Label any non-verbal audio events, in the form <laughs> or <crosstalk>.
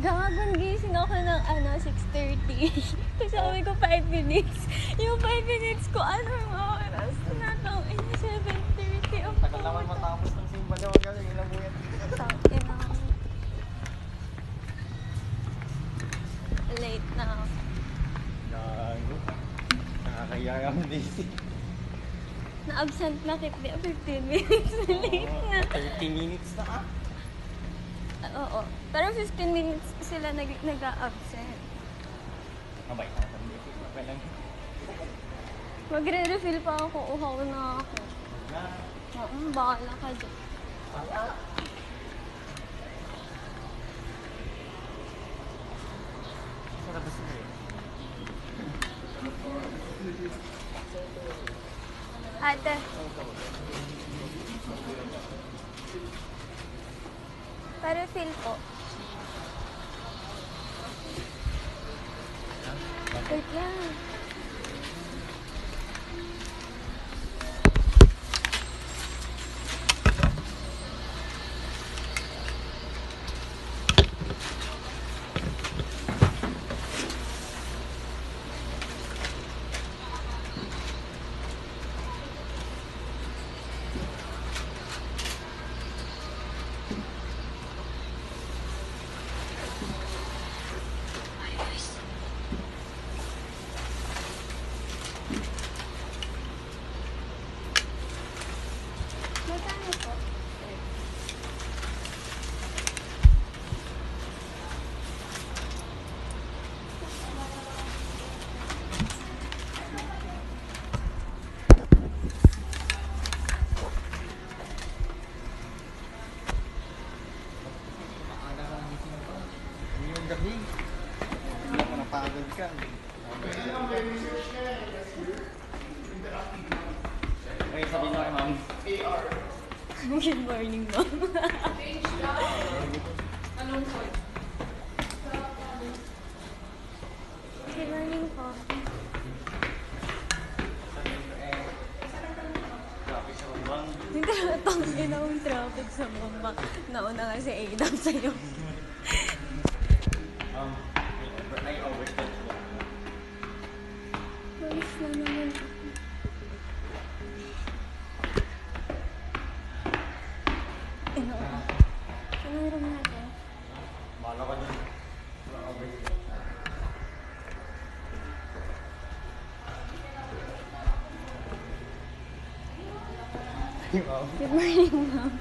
Gagon gising ako ng ano, 6.30. <laughs> Kasi sabi ko 5 minutes. Yung 5 minutes ko, anong oras na to? Ay, 7.30 ako. Tagal naman matapos ng simba. Huwag kasi ilang buwan. Sabi na. Late na ako. Gago. Nakakaya yung busy. Na-absent na kit 15 minutes. <laughs> Late na. 30 minutes na ah. Oo. Pero 15 minutes sila nag nag-absent. Mabay lang. Magre-refill pa ako. Uhaw na ako. Na. Oo, bahala ka dyan. Sarap sa. Ate. Pa-refill po. Wait lang. Gabi. Hindi napagod ka. Okay, sabihin mo kay ma'am. Good morning, ma'am. Good morning po. Traffic sa Rumbang. Nagkakatang inawang traffic sa bomba. Nauna nga si Adam sa'yo. Good morning, ma'am.